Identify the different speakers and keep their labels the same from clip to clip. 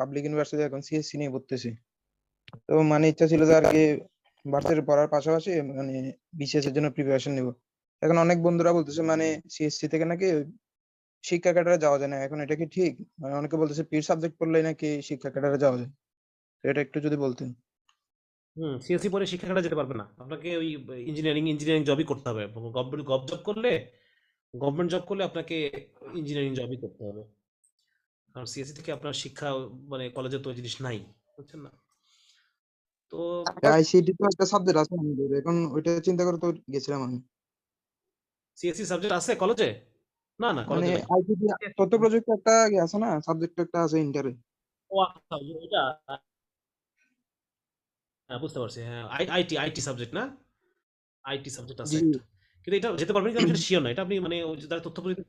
Speaker 1: Public university এখন CSC নিয়ে পড়তেছি। তো মানে ইচ্ছা ছিল যে আর কি ভার্সিটি পড়ার পাশাপাশি মানে বিসিএস এর জন্য প্রিপারেশন নিব। এখন অনেক বন্ধুরা বলতেছে মানে সিএসসি থেকে নাকি শিক্ষা ক্যাডারে যাওয়া যায় না। এখন এটা কি ঠিক? মানে অনেকে বলতেছে পির সাবজেক্ট পড়লে নাকি শিক্ষা ক্যাডারে যাওয়া যায়। এটা একটু যদি বলতেন।
Speaker 2: হুম সিএসসি পরে শিক্ষা কাটা যেতে পারবে না। আপনাকে ওই ইঞ্জিনিয়ারিং ইঞ্জিনিয়ারিং জবই করতে হবে। গভ জব করলে গভর্নমেন্ট জব করলে আপনাকে ইঞ্জিনিয়ারিং জবই করতে হবে। কারণ সিএসসি থেকে আপনার শিক্ষা মানে কলেজে তো জিনিস নাই বুঝছেন না? তো
Speaker 1: আইসিটি তো একটা সাবজেক্ট আছে আমাদের এখন ওইটা চিন্তা করে তো গেছিলাম আমি।
Speaker 2: সিএসসি সাবজেক্ট আছে কলেজে না না
Speaker 1: মানে
Speaker 2: কলেজে নাই
Speaker 1: আইসিটি তথ্য প্রযুক্তি একটা ইয়ে আছে না সাবজেক্ট একটা আছে ইন্টারে
Speaker 2: ও আচ্ছা ওইটা? হ্যাঁ বুঝতে পারছি হ্যাঁ আইটি আইটি সাবজেক্ট না? আইটি সাবজেক্ট আছে কিন্তু এটা যেতে পারবেন আমি সেটা শিওর না। এটা আপনি মানে ওই যে যারা তথ্য প্রযুক্তি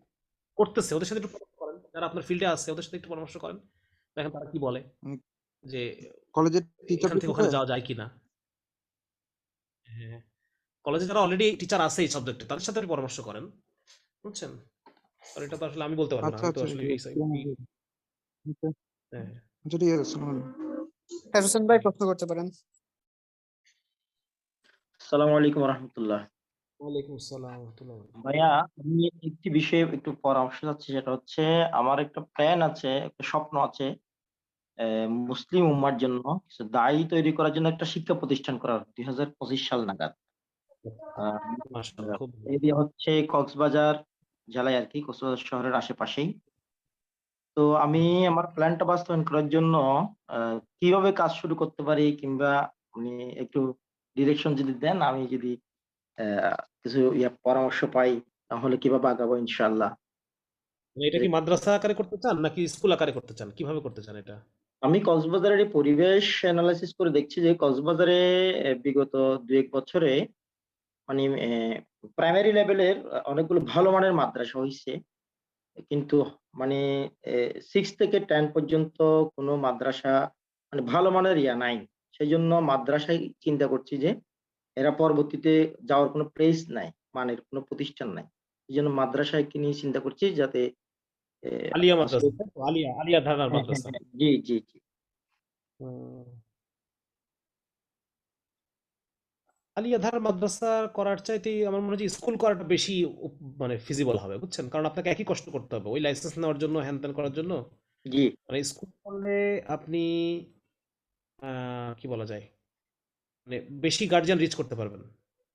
Speaker 2: করতেছে ওদের সাথে একটু যারা আপনার ফিল্ডে আছে ওদের সাথে একটু পরামর্শ করেন। দেখেন তারা কি বলে। যে
Speaker 1: কলেজের টিচার
Speaker 2: থেকে ওখানে যাওয়া যায় কিনা। হ্যাঁ। কলেজে যারা অলরেডি টিচার আছে এই সাবজেক্টে তাদের সাথে একটু পরামর্শ করেন। বুঝছেন? আর এটা তো আসলে আমি বলতে পারব না
Speaker 1: আচ্ছা
Speaker 2: তো
Speaker 1: আচ্ছা
Speaker 2: আসলে এই হ্যাঁ।
Speaker 1: আলাইকুম।
Speaker 3: হ্যাঁ, হোসেন ভাই প্রশ্ন করতে পারেন।
Speaker 4: আসসালামু আলাইকুম রহমতুল্লাহ।
Speaker 2: ওয়ালাইকুম আসসালাম।
Speaker 4: ভাইয়া আমি একটি বিষয়ে একটু পরামর্শ চাচ্ছি সেটা হচ্ছে আমার একটা প্ল্যান আছে একটা স্বপ্ন আছে আহ, মুসলিম উম্মার জন্য কিছু দায়ী তৈরি করার জন্য একটা শিক্ষা প্রতিষ্ঠান করার দুই হাজার পঁচিশ সাল নাগাদ। এরিয়া হচ্ছে কক্সবাজার জেলায় আর কি কক্সবাজার শহরের আশেপাশেই তো আমি আমার প্ল্যানটা বাস্তবায়ন করার জন্য আহ, কীভাবে কাজ শুরু করতে পারি কিংবা আপনি একটু ডিরেকশন যদি দেন আমি যদি আহ, কিছু ইয়া পরামর্শ পাই তাহলে কীভাবে আগাবো ইনশাআল্লাহ?
Speaker 2: মানে এটা কি মাদ্রাসা আকারে করতে চান নাকি স্কুল আকারে করতে চান? কীভাবে করতে চান এটা?
Speaker 4: আমি কক্সবাজারের পরিবেশ অ্যানালাইসিস করে দেখছি যে কক্সবাজারে বিগত দু এক বছরে মানে প্রাইমারি লেভেলের অনেকগুলো ভালো মানের মাদ্রাসা হয়েছে কিন্তু মানে সিক্স থেকে টেন পর্যন্ত কোনো মাদ্রাসা মানে ভালো মানের ইয়া নাই। সেই জন্য মাদ্রাসায় চিন্তা করছি যে এরা পরবর্তীতে যাওয়ার কোনো প্লেস নাই মানের কোনো প্রতিষ্ঠান নাই। এই জন্য মাদ্রাসায় কি নিয়ে চিন্তা করছি যাতে
Speaker 2: আলিয়া মাদ্রাসা? আলিয়া আলিয়া
Speaker 4: হ্যাঁ, হ্যাঁ,
Speaker 2: মাদ্রাসা।
Speaker 4: হ্যাঁ, জি জি জি।
Speaker 2: হুম। আলিয়া মাদ্রাসা করার চাইতে আমার মনে হয় স্কুল করাটা বেশি মানে ফিজিবল হবে বুঝছেন? কারণ আপনাকে একই কষ্ট করতে হবে ওই লাইসেন্স নেওয়ার জন্য হ্যান ত্যান করার জন্য।
Speaker 4: জি।
Speaker 2: মানে স্কুল করলে আপনি আহ, কি বলা যায়? মানে বেশি গার্জিয়ান রিচ করতে পারবেন।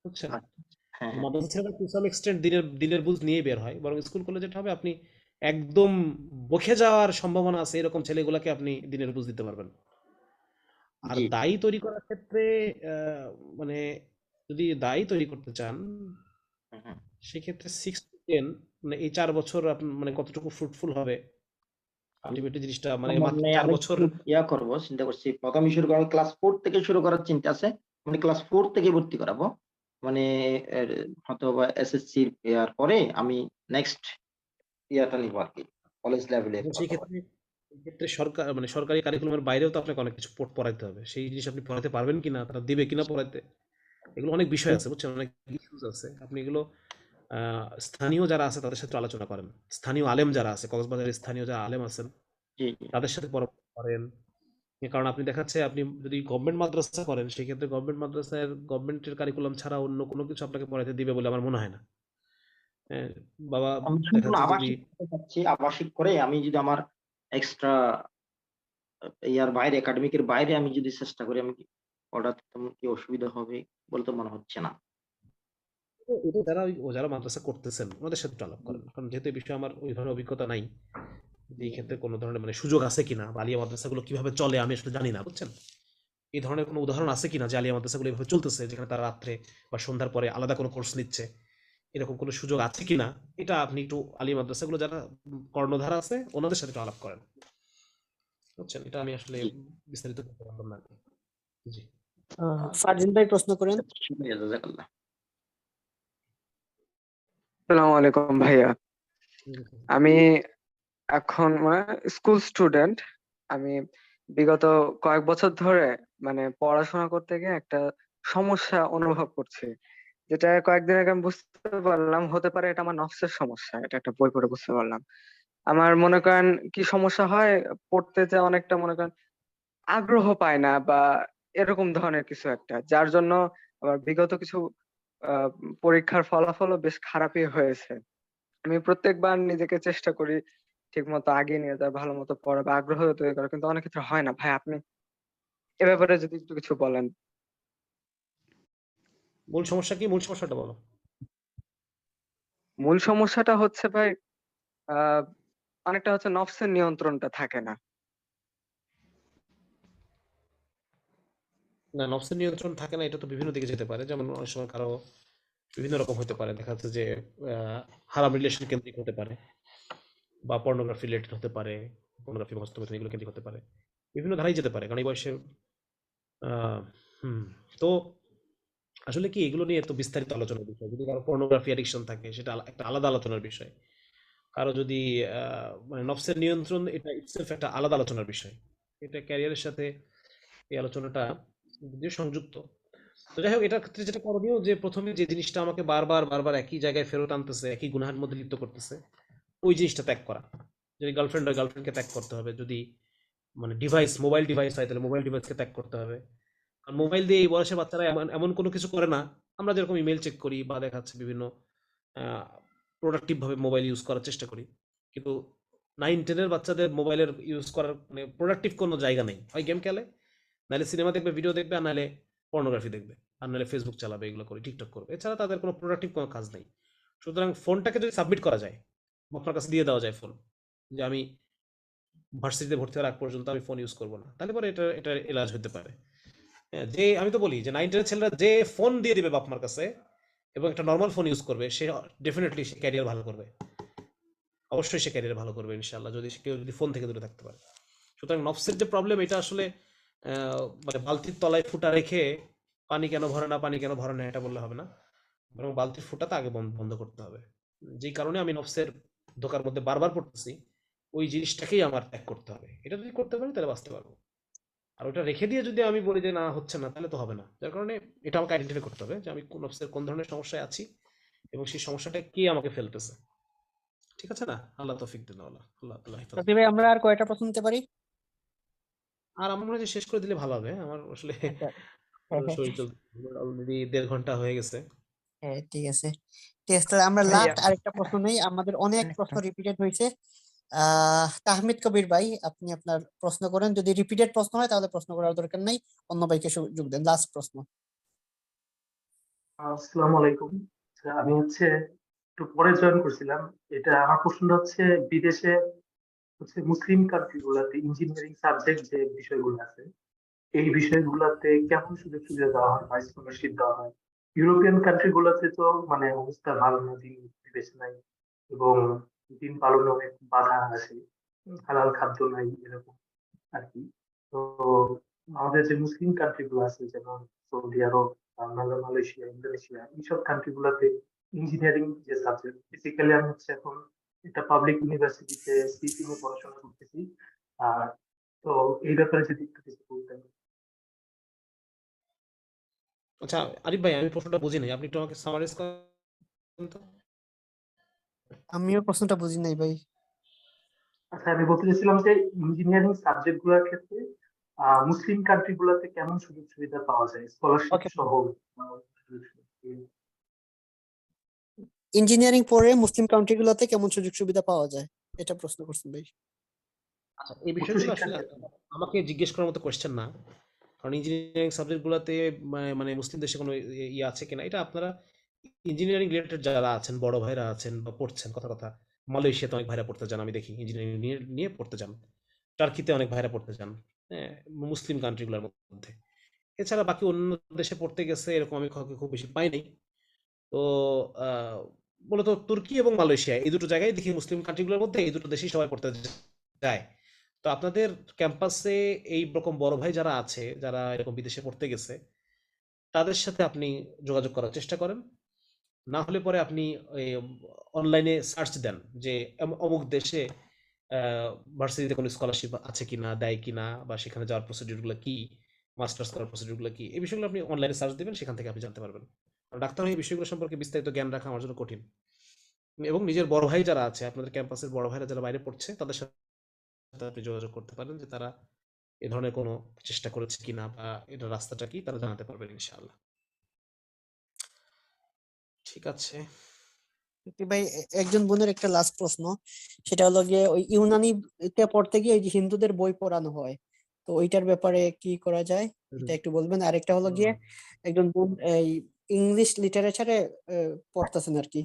Speaker 2: বুঝছেন?
Speaker 4: আচ্ছা, হ্যাঁ হ্যাঁ।
Speaker 2: মাদ্রাসা ছেলেরা টু সাম এক্সটেন্ট দিনের দিনের বুঝ নিয়ে বের হয়। বরং স্কুল কলেজে হবে আপনি একদম বকে যাওয়ার সম্ভাবনা আছে এরকম ছেলেগুলোকে আপনি দিনের বুঝ দিতে পারবেন। আর দায়ী তৈরি করার ক্ষেত্রে মানে যদি দায়ী তৈরি করতে চান। সেক্ষেত্রে সিক্স টু টেন মানে এই চার বছর মানে কতটুকু ফ্রুটফুল হবে আলটিমেটলি জিনিসটা মানে মাত্র চার বছর
Speaker 4: ইয়া করব চিন্তা করছি। প্রথমে শুরু করার ক্লাস ফোর থেকে শুরু করার চিন্তা আছে মানে ক্লাস ফোর থেকে ভর্তি করাবো। মানে হয়তো বা এসএসসি ইয়ার পরে আমি নেক্সট নিবো আর কি কলেজ লেভেলে
Speaker 2: ক্ষেত্রে সরকার মানে সরকারি কারিকুলামের বাইরেও তো আপনাকে অনেক কিছু পড়- পড়াইতে হবে। সেই জিনিস আপনি পড়াতে পারবেন কিনা তারা দিবে কিনা পড়াইতে এগুলো অনেক বিষয় আছে বুঝছেন? অনেক ইস্যুস আছে। আপনি এগুলো স্থানীয় যারা আছে তাদের সাথে আলোচনা করেন। স্থানীয় আলেম যারা আছে কক্সবাজারের স্থানীয় যারা আলেম আছেন তাদের সাথে পরামর্শ করেন। কারণ আপনি দেখাচ্ছে আপনি যদি গভর্নমেন্ট মাদ্রাসা করেন সেই ক্ষেত্রে গভর্নমেন্ট মাদ্রাসার গভর্নমেন্টের কারিকুলাম ছাড়া অন্য কোনো কিছু আপনাকে পড়াইতে দিবে বলে আমার মনে হয় না। বাবা
Speaker 4: আবাসিক করে আমি যদি আমার এক্সট্রা ইয়ার বাইরে একাডেমিকের বাইরে আমি যদি চেষ্টা করি আমি পড়াতে কি অসুবিধা হবে বলে তো মনে হচ্ছে না।
Speaker 2: এটা যারা ও যারা মাদ্রাসা করতেছেন ওনাদের সাথে আলাপ করেন কারণ যেহেতু এই বিষয়ে আমার ওই ধরনের অভিজ্ঞতা নাই এই ক্ষেত্রে কোনো ধরনের মানে সুযোগ আছে কিনা বা আলিয়া মাদ্রাসাগুলো কীভাবে চলে আমি আসলে জানি না বুঝছেন? এই ধরনের কোনো উদাহরণ আছে কিনা যে আলিয়া মাদ্রাসাগুলো এভাবে চলতেছে যেখানে তারা রাত্রে বা সন্ধ্যার পরে আলাদা কোনো কোর্স নিচ্ছে? এরকম কোনো সুযোগ আছে কিনা? এটা আপনি একটু আলিয়া মাদ্রাসাগুলো যারা কর্ণধার আছে ওনাদের সাথে একটু আলাপ করেন। বুঝছেন? এটা আমি আসলে বিস্তারিত করতে পারলাম না জি।
Speaker 3: আহ, ফারদিন ভাই প্রশ্ন করেন।
Speaker 4: শুক্রিয়া জাযাকাল্লাহ
Speaker 5: আলাইকুম ভাইয়া। আমি এখন মানে স্কুল স্টুডেন্ট। আমি বিগত কয়েক বছর ধরে মানে পড়াশোনা করতে গিয়ে একটা সমস্যা অনুভব করছি, যেটা কয়েকদিন আগে আমি বুঝতে পারলাম, হতে পারে এটা আমার নফসের সমস্যা, এটা একটা বই পড়ে বুঝতে পারলাম। আমার মনে করেন কি সমস্যা হয়, পড়তে যে অনেকটা মনে করেন আগ্রহ পায় না বা এরকম ধরনের কিছু একটা, যার জন্য আবার বিগত কিছু পরীক্ষার ফলাফলও বেশ খারাপই হয়েছে। আমি প্রত্যেকবার নিজেকে চেষ্টা করি ঠিক মতো আগিয়ে নিয়ে যাওয়ার ভালো মতো পড়া বা আগ্রহ তৈরি করা কিন্তু অনেক ক্ষেত্রে হয় না। ভাই আপনি এ ব্যাপারে যদি একটু কিছু বলেন।
Speaker 2: মূল সমস্যা কি? মূল সমস্যাটা বলো।
Speaker 5: মূল সমস্যাটা হচ্ছে ভাই আহ অনেকটা হচ্ছে নফসের নিয়ন্ত্রণটা থাকে না।
Speaker 2: না, নফসের নিয়ন্ত্রণ থাকে না, এটা তো বিভিন্ন দিকে যেতে পারে। যেমন অনেক সময় কারও বিভিন্ন রকম হতে পারে। দেখা যাচ্ছে যে হারাম রিলেশন কেন্দ্রিক হতে পারে বা পর্নোগ্রাফি রিলেটেড হতে পারে পর্নোগ্রাফি হস্তমৈথুন এগুলো কেন্দ্রিক হতে পারে। বিভিন্ন ধারাই যেতে পারে, কারণ এই বয়সে তো আসলে কি এগুলো নিয়ে তো বিস্তারিত আলোচনার বিষয়? যদি কারও পর্নোগ্রাফি অ্যাডিকশন থাকে, সেটা একটা আলাদা আলোচনার বিষয়। কারও যদি মানে নফসের নিয়ন্ত্রণ এটা ইটসেলফ একটা আলাদা আলোচনার বিষয়। এটা ক্যারিয়ারের সাথে এই আলোচনাটা যদিও সংযুক্ত। তো যাই হোক, এটার ক্ষেত্রে যেটা করণীয় যে প্রথমে যে জিনিসটা আমাকে বারবার বারবার একই জায়গায় ফেরত আনতেছে, একই গুনাহের মধ্যে লিপ্ত করতেছে, ওই জিনিসটা ত্যাগ করা। যদি গার্লফ্রেন্ড হয় গার্লফ্রেন্ডকে ত্যাগ করতে হবে। যদি মানে ডিভাইস মোবাইল ডিভাইস হয়, তাহলে মোবাইল ডিভাইসকে ত্যাগ করতে হবে। আর মোবাইল দিয়ে এই বয়সে বাচ্চারা এমন এমন কোনো কিছু করে না। আমরা যেরকম ইমেল চেক করি বা দেখাচ্ছে বিভিন্ন প্রোডাক্টিভভাবে মোবাইল ইউজ করার চেষ্টা করি। কিন্তু নাইন টেনের বাচ্চাদের মোবাইলের ইউজ করার মানে প্রোডাক্টিভ কোনো জায়গা নেই। হয় গেম খেলে নাহলে সিনেমা দেখবে ভিডিও দেখবে আর নাহলে পর্নোগ্রাফি দেখবে আর নাহলে ফেসবুক চালাবে এগুলো করে টিকটক করবে। এছাড়া তাদের কোনো প্রোডাক্টিভ কোনো কাজ নেই। সুতরাং ফোনটাকে যদি সাবমিট করা যায় আপনার কাছে দিয়ে দেওয়া যায় ফোন যে আমি ভার্সিটিতে ভর্তি হওয়ার আগ পর্যন্ত আমি ফোন ইউজ করব না তাহলে পরে এটা এটা এলাজ হতে পারে। হ্যাঁ, যে আমি তো বলি যে নাইন টেনের ছেলেরা যে ফোন দিয়ে দিবে বাপ মার কাছে এবং একটা নর্মাল ফোন ইউজ করবে সে ডেফিনেটলি সে ক্যারিয়ার ভালো করবে। অবশ্যই সে ক্যারিয়ার ভালো করবে ইনশাল্লাহ যদি সে কেউ যদি ফোন থেকে দূরে থাকতে পারে। সুতরাং নফসের যে প্রবলেম এটা আসলে মানে বালতির তলায় ফুটা রেখে পানি কেন ভরে না, পানি কেন ভরে না, এটা বললে হবে না। বরং বালতির ফুটাটা আগে বন্ধ করতে হবে। যেই কারণে আমি নফসের ধোকার মধ্যে বারবার পড়তেছি, ওই জিনিসটাকেই আমার ত্যাগ করতে হবে। এটা যদি করতে পারি, তাহলে বাঁচতে পারব। আর ওটা রেখে দিয়ে যদি আমি বলি যে না, হচ্ছে না, তাহলে তো হবে না। যার কারণে এটা আমাকে আইডেন্টিফাই করতে হবে যে আমি কোন নফসের কোন ধরনের সমস্যায় আছি এবং সেই সমস্যাটা কে আমাকে ফেলতেছে। ঠিক আছে না? আল্লাহ তৌফিক দিন আল্লাহ আল্লাহ
Speaker 3: আমরা আর কয়টা প্রশ্ন নিতে পারি?
Speaker 2: আর আমার মনে হয় শেষ করে দিলে ভালো হবে। আমার আসলে শরীর অলরেডি দেড় ঘণ্টা হয়ে গেছে।
Speaker 3: হ্যাঁ ঠিক আছে। ঠিক আছে আমরা লাস্ট আরেকটা প্রশ্ন নেই। আমাদের অনেক প্রশ্ন রিপিটেড হয়েছে। তাহমিদ কবির ভাই আপনি আপনার প্রশ্ন করেন। যদি রিপিটেড প্রশ্ন হয় তাহলে প্রশ্ন করার দরকার নাই। অন্য ভাইকে সুযোগ দেন। লাস্ট প্রশ্ন।
Speaker 6: আসসালামু আলাইকুম। আচ্ছা, আমি হচ্ছে একটু পরে জয়েন করছিলাম। এটা আমার প্রশ্নটা হচ্ছে বিদেশে হচ্ছে মুসলিম কান্ট্রি গুলাতে ইঞ্জিনিয়ারিং সাবজেক্ট যে বিষয়গুলো আছে, এই বিষয়গুলোতে কেমন সুযোগ সুবিধা দেওয়া হয় বা স্কলারশিপ দেওয়া হয়? ইউরোপিয়ান কান্ট্রি গুলোতে তো মানে অবস্থা ভালো না, দিন বিবেচনায় এবং দিন পালনে অনেক বাধা আসে হালাল খাদ্য নাই এরকম আর কি। তো আমাদের যে মুসলিম কান্ট্রি গুলো আছে, যেমন সৌদি আরব মালয়েশিয়া, ইন্দোনেশিয়া, এইসব কান্ট্রি গুলাতে ইঞ্জিনিয়ারিং যে সাবজেক্ট বেসিক্যালি আমি হচ্ছে এখন একটা পাবলিক ইউনিভার্সিটিতে সিটি নিয়ে পড়াশোনা করতেছি। আর তো এই ব্যাপারে যদি একটু কিছু বলতেন।
Speaker 2: আচ্ছা আরিফ ভাই আমি প্রশ্নটা বুঝি নাই। আপনি একটু আমাকে সামারাইজ করেন তো।
Speaker 3: আমিও প্রশ্নটা বুঝি নাই ভাই।
Speaker 6: আচ্ছা আমি বলতে চাইছিলাম যে ইঞ্জিনিয়ারিং সাবজেক্টগুলোর ক্ষেত্রে আহ মুসলিম কান্ট্রি গুলাতে কেমন সুযোগ সুবিধা পাওয়া যায়? স্কলারশিপ সহ।
Speaker 3: ইঞ্জিনিয়ারিং পড়ে মুসলিম কান্ট্রি গুলোতে কেমন সুযোগ সুবিধা পাওয়া যায়? এটা প্রশ্ন করছেন ভাই।
Speaker 2: আচ্ছা এই বিষয়গুলো আসলে আমাকে জিজ্ঞেস করার মতো কোয়েশ্চেন না। কারণ ইঞ্জিনিয়ারিং সাবজেক্টগুলোতে মানে মুসলিম দেশে কোনো ই- ইয়ে আছে কিনা এটা আপনারা ইঞ্জিনিয়ারিং রিলেটেড যারা আছেন বড় ভাইরা আছেন বা পড়ছেন কথা কথা মালয়েশিয়াতে অনেক ভাইরা পড়তে যান আমি দেখি ইঞ্জিনিয়ারিং নিয়ে নিয়ে পড়তে যান। টার্কিতে অনেক ভাইরা পড়তে যান। হ্যাঁ মুসলিম কান্ট্রিগুলোর মধ্যে। এছাড়া বাকি অন্য দেশে পড়তে গেছে এরকম আমি খুব বেশি পাইনি তো আহ, মূলত তুর্কি এবং মালয়েশিয়া, এই দুটো জায়গায় দেখি মুসলিম কান্ট্রিগুলোর মধ্যে এই দুটো দেশেই সবাই পড়তে যায়। তো আপনাদের ক্যাম্পাসে এই রকম বড় ভাই যারা আছে, যারা এরকম বিদেশে পড়তে গেছে, তাদের সাথে আপনি যোগাযোগ করার চেষ্টা করেন। না হলে পরে আপনি অনলাইনে সার্চ দেন যে অমুক দেশে ভার্সিটিতে কোনো স্কলারশিপ আছে কিনা, দেয় কিনা, বা সেখানে যাওয়ার প্রসিডিউরগুলো কি মাস্টার্স করার প্রসিডিউরগুলো কি, এই বিষয়গুলো আপনি অনলাইনে সার্চ দিবেন, সেখান থেকে আপনি জানতে পারবেন। ডাক্তার হয়ে বিষয়গুলো সম্পর্কে বিস্তারিত জ্ঞান রাখা আমার জন্য কঠিন। এবং নিজের বড় ভাই যারা আছে আপনাদের ক্যাম্পাসের বড় ভাইরা যারা বাইরে পড়ছে তাদের সাথে আপনি যোগাযোগ করতে পারেন যে তারা এ ধরনের কোনো চেষ্টা করেছে কিনা বা এটার রাস্তাটা কি তারা জানাতে পারবেন ইনশাআল্লাহ। ঠিক আছে।
Speaker 3: ভাই একজন বোনের একটা লাস্ট প্রশ্ন সেটা হলো গিয়ে ওই ইউনানি পড়তে গিয়ে ওই যে হিন্দুদের বই পড়ানো হয় তো ওইটার ব্যাপারে কি করা যায়? এটা একটু বলবেন। আর একটা হলো গিয়ে একজন বোন এই ইংলিশ লিটারেচারে পড়তেছেন আর কি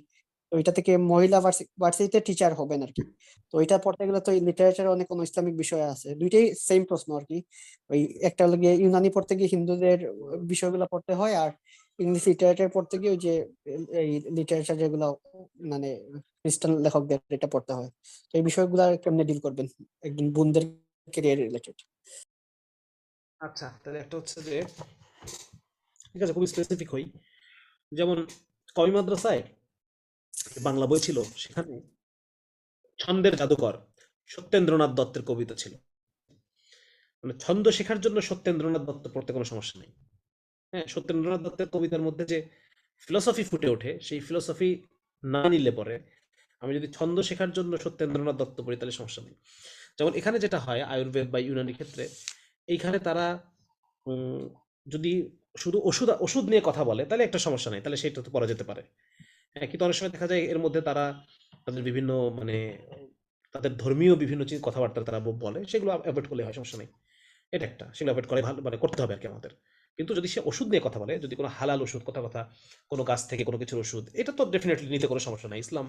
Speaker 3: ওইটা থেকে মহিলা ভার্সিটিতে টিচার হবেন আর কি তো ওইটা পড়তে গেলে তো লিটারেচারে অনেক কোনো ইসলামিক বিষয় আছে। দুইটাই সেম প্রশ্ন আর কি ওই একটা হলো গিয়ে ইউনানি পড়তে গিয়ে হিন্দুদের বিষয়গুলো পড়তে হয় আর ইংলিশ লিটারেচার পড়তে গিয়ে ওই যে, এই লিটারেচার যেগুলো মানে খ্রিস্টান লেখকদের এটা পড়তে হয়। তো এই বিষয়গুলো কেমনে ডিল করবেন? একজন বোনদের ক্যারিয়ার রিলেটেড
Speaker 2: আচ্ছা তাহলে একটা হচ্ছে যে, ঠিক আছে, খুবই স্পেসিফিক হই। যেমন কবি মাদ্রাসায় বাংলা বই ছিল, সেখানে ছন্দের জাদুকর সত্যেন্দ্রনাথ দত্তের কবিতা ছিল। মানে ছন্দ শেখার জন্য সত্যেন্দ্রনাথ দত্ত পড়তে কোনো সমস্যা নেই। হ্যাঁ সত্যেন্দ্রনাথ দত্তের কবিতার মধ্যে যে ফিলোসফি ফুটে ওঠে, সেই ফিলোসফি না নিলে পরে আমি যদি ছন্দ শেখার জন্য সত্যেন্দ্রনাথ দত্ত পড়ি, তাহলে সমস্যা নেই। যেমন এখানে যেটা হয়, আয়ুর্বেদ বা ইউনানি ক্ষেত্রে, এইখানে তারা যদি শুধু ওষুধ ওষুধ নিয়ে কথা বলে, তাহলে একটা সমস্যা নেই, তাহলে সেটা তো করা যেতে পারে। হ্যাঁ কিন্তু অনেক সময় দেখা যায় এর মধ্যে তারা তাদের বিভিন্ন মানে তাদের ধর্মীয় বিভিন্ন কথাবার্তা তারা বলে, সেগুলো অ্যাভয়েড করলে হয়, সমস্যা নেই। এটা একটা, সেগুলো অ্যাভয়েড করে ভালো মানে করতে হবে আর কি আমাদের। কিন্তু যদি সে ওষুধ নিয়ে কথা বলে, যদি কোনো হালাল ওষুধ, কথা কথা, কোনো গাছ থেকে কোনো কিছুর ওষুধ, এটা তো ডেফিনেটলি নিতে কোনো সমস্যা নেই, ইসলাম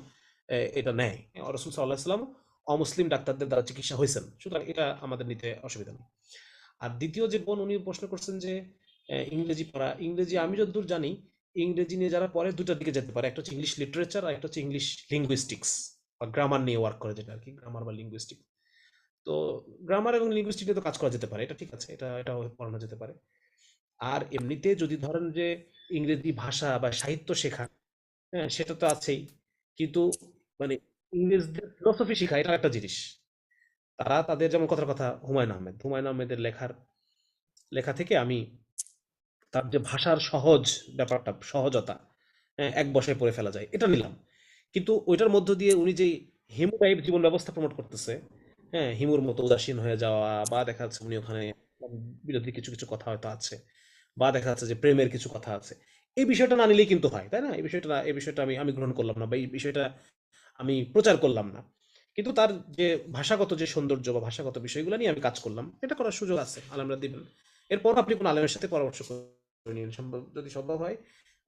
Speaker 2: এটা নেয়। রসুল সাল্লাহ ইসলাম অমুসলিম ডাক্তারদের দ্বারা চিকিৎসা হয়েছেন, সুতরাং এটা আমাদের নিতে অসুবিধা নেই। আর দ্বিতীয় যে বোন উনি প্রশ্ন করছেন যে ইংরেজি পড়া, ইংরেজি আমি যতদূর জানি, ইংরেজি নিয়ে যারা পড়ে দুটার দিকে যেতে পারে, একটা হচ্ছে ইংলিশ লিটারেচার আর একটা হচ্ছে ইংলিশ লিঙ্গুইস্টিক্স বা গ্রামার নিয়ে ওয়ার্ক করে যেটা আর কি গ্রামার বা লিঙ্গুইস্টিক তো গ্রামার এবং লিঙ্গুইস্টিক নিয়ে তো কাজ করা যেতে পারে, এটা ঠিক আছে, এটা, এটাও পড়ানো যেতে পারে। আর এমনিতে যদি ধরেন যে ইংরেজি ভাষা বা সাহিত্য শেখা হ্যাঁ সেটা তো আছেই, কিন্তু মানে ইংরেজদের ফিলোসফি শেখা এটা একটা জিনিস। তারা তাদের যেমন কথার কথা হুমায়ুন আহমেদ, হুমায়ুন আহমেদের লেখার, লেখা থেকে আমি তার যে ভাষার সহজ ব্যাপারটা সহজতা হ্যাঁ, এক বসায় পড়ে ফেলা যায় এটা নিলাম। কিন্তু ওইটার মধ্য দিয়ে উনি যে হিমু টাইপ জীবন ব্যবস্থা প্রমোট করতেছে হ্যাঁ হিমুর মতো উদাসীন হয়ে যাওয়া বা দেখা যাচ্ছে উনি ওখানে বিরোধী কিছু কিছু কথা হয়তো আছে বা দেখা যাচ্ছে যে প্রেমের কিছু কথা আছে এই বিষয়টা না নিলেই কিন্তু হয় তাই না? এই বিষয়টা এই বিষয়টা আমি আমি গ্রহণ করলাম না বা এই বিষয়টা আমি প্রচার করলাম না। কিন্তু তার যে ভাষাগত যে সৌন্দর্য বা ভাষাগত বিষয়গুলো নিয়ে আমি কাজ করলাম এটা করার সুযোগ আছে আলমরা দিবেন। এরপর আপনি কোন আলমের সাথে পরামর্শ করে নিন সম্ভব যদি সম্ভব হয়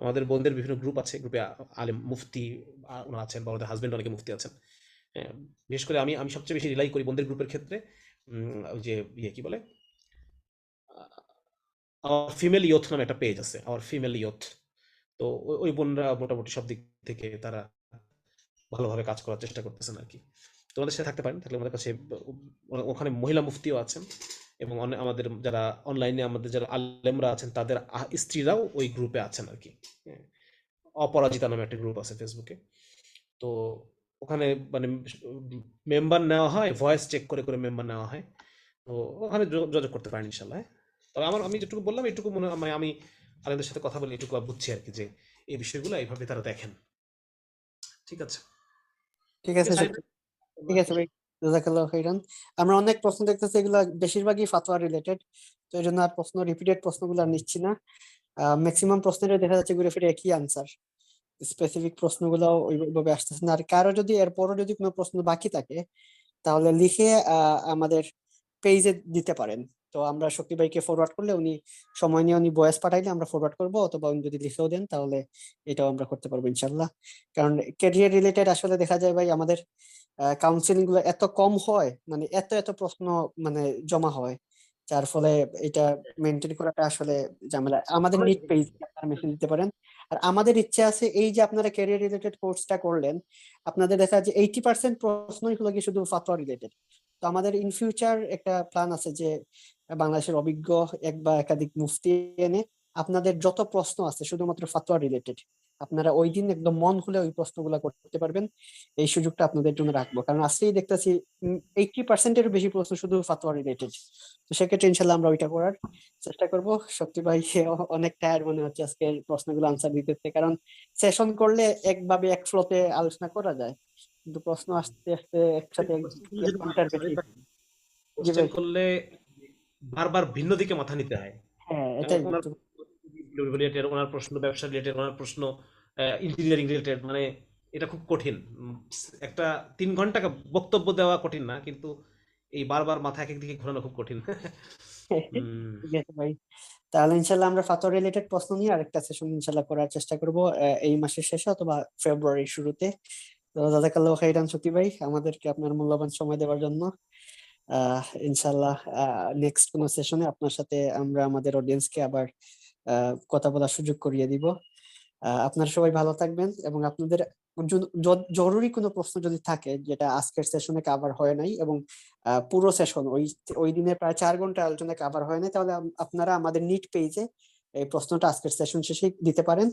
Speaker 2: আমাদের বোনদের বিভিন্ন গ্রুপ আছে গ্রুপে আলেম মুফতি ওনারা আছেন বা ওদের হাজবেন্ড অনেকে মুফতি আছেন। হ্যাঁ, বিশেষ করে আমি আমি সবচেয়ে বেশি রিলাই করি বোনদের গ্রুপের ক্ষেত্রে ওই যে ইয়ে কি বলে? আমার ফিমেল ইয়থ নামে একটা পেজ আছে আমার ফিমেল ইয়থ তো ওই- বোনরা মোটামুটি সব দিক থেকে তারা ভালোভাবে কাজ করার চেষ্টা করতেছেন আর কি। তোমাদের সাথে থাকতে পারেন থাকলে আমাদের কাছে ওখানে মহিলা মুফতিও আছেন। এবং আমাদের যারা অনলাইনে আমাদের যারা আলেমরা আছেন তাদের স্ত্রীরাও ওই গ্রুপে আছেন আর কি হ্যাঁ। অপরাজিতা নামে একটা গ্রুপ আছে ফেসবুকে তো ওখানে মানে মেম্বার নেওয়া হয় ভয়েস চেক করে করে মেম্বার নেওয়া হয়। তো ওখানে যোগ- যোগাযোগ করতে পারেন ইনশাল্লাহ হ্যাঁ। তবে আমার আমি যেটুকু বললাম এটুকু মনে আমি আমি আলেমদের সাথে কথা বলে এটুকু বুঝছি আর কি যে এই বিষয়গুলো এইভাবে তারা দেখেন। ঠিক আছে?
Speaker 3: ঠিক আছে
Speaker 2: আছে,
Speaker 3: ঠিক আছে ভাই। আমরা অনেক প্রশ্ন দেখতেছি, এগুলো বেশিরভাগই ফাতোয়া রিলেটেড তো এই জন্য আর প্রশ্ন রিপিটেড প্রশ্নগুলো নিচ্ছি না। ম্যাক্সিমাম প্রশ্নের দেখা যাচ্ছে ঘুরে ফিরে একই আনসার স্পেসিফিক প্রশ্নগুলো ওইভাবে আসতেছে না। আর কারও যদি, এরপরও যদি কোনো প্রশ্ন বাকি থাকে, তাহলে লিখে আমাদের পেজে দিতে পারেন। তো আমরা শক্তি ভাইকে ফরওয়ার্ড করলে উনি সময় নিয়ে উনি ভয়েস পাঠাইলে আমরা ফরওয়ার্ড করব, অথবা উনি যদি লিখেও দেন, তাহলে এটাও আমরা করতে পারব ইনশাল্লাহ। কারণ ক্যারিয়ার রিলেটেড আসলে দেখা যায় ভাই, আমাদের কাউন্সিলিংগুলো এত কম হয় মানে এত এত প্রশ্ন মানে জমা হয় যার ফলে এটা মেনটেন করাটা আসলে ঝামেলা। আমাদের নিট পেজ আপনারা মেসেজ দিতে পারেন। আর আমাদের ইচ্ছে আছে এই যে আপনারা ক্যারিয়ার রিলেটেড কোর্সটা করলেন আপনাদের দেখা যায় এইটি পার্সেন্ট প্রশ্নই হলো কি শুধু ফাতোয়া রিলেটেড তো আমাদের ইন ফিউচার একটা প্ল্যান আছে যে বাংলাদেশের অভিজ্ঞ এক বা একাধিক মুফতি এনে আপনাদের যত প্রশ্ন আছে শুধুমাত্র ফাতোয়া রিলেটেড আপনারা ওই দিন একদম মন খুলে ওই প্রশ্নগুলো করতে পারবেন। এই সুযোগটা আপনাদের জন্য রাখব। কারণ আজকেই দেখতেছি এইটটি পার্সেন্টের বেশি প্রশ্ন শুধু ফাতোয়া রিলেটেড তো সেক্ষেত্রে ইনশাল্লাহ আমরা ওইটা করার চেষ্টা করব। শক্তি ভাই অনেক টায়ার মনে হচ্ছে আজকে প্রশ্নগুলো আনসার দিতে। কারণ সেশন করলে একভাবে এক ফ্লোতে আলোচনা করা যায়। কিন্তু প্রশ্ন আসতে আসতে একসাথে।
Speaker 2: করলে বারবার ভিন্ন দিকে মাথা নিতে হয়।
Speaker 3: হ্যাঁ এটাই
Speaker 2: রিলেটেড ওনার প্রশ্ন ব্যবসা রিলেটেড ওনার প্রশ্ন ইঞ্জিনিয়ারিং রিলেটেড মানে এটা খুব কঠিন। একটা তিন ঘণ্টা বক্তব্য দেওয়া কঠিন না কিন্তু এই বারবার মাথা এক এক দিকে ঘোরানো খুব কঠিন।
Speaker 3: ভাই। তাহলে ইনশাল্লাহ আমরা ফাতোয়া রিলেটেড প্রশ্ন নিয়ে আরেকটা সেশন ইনশাল্লাহ করার চেষ্টা করব এই মাসের শেষে অথবা ফেব্রুয়ারির শুরুতে। তো জাজাকাল্লাহ খাইরান ভাই আমাদেরকে আপনার মূল্যবান সময় দেওয়ার জন্য। ইনশাল্লাহ নেক্সট কোনো সেশনে আপনার সাথে আমরা আমাদের অডিয়েন্সকে আবার কথা বলার সুযোগ করিয়ে দিব। আপনারা সবাই ভালো থাকবেন এবং আপনাদের জরুরি কোনো প্রশ্ন যদি থাকে যেটা আজকের সেশনে কভার হয় নাই এবং পুরো সেশন ওই ওই দিনে প্রায় চার ঘণ্টা আলোচনা কভার হয় নাই, তাহলে আপনারা আমাদের নিট পেজে এই প্রশ্নটা আজকের সেশন শেষে দিতে পারেন।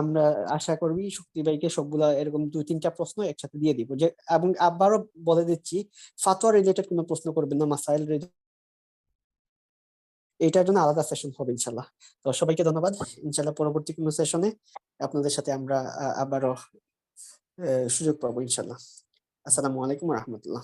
Speaker 3: আমরা আশা করবি শক্তি ভাইকে সবগুলা এরকম দুই, তিনটা প্রশ্ন একসাথে দিয়ে দিব। যে, এবং আবারও বলে দিচ্ছি ফাতোয়া রিলেটেড কোনো প্রশ্ন করবেন না মাসাইল related- এটার জন্য আলাদা সেশন হবে, ইনশাল্লাহ। তো সবাইকে ধন্যবাদ। ইনশাল্লাহ পরবর্তী কোনো সেশনে আপনাদের সাথে আমরা আবারও সুযোগ পাবো, ইনশাল্লাহ। আসসালামু আলাইকুম রহমতুল্লাহ।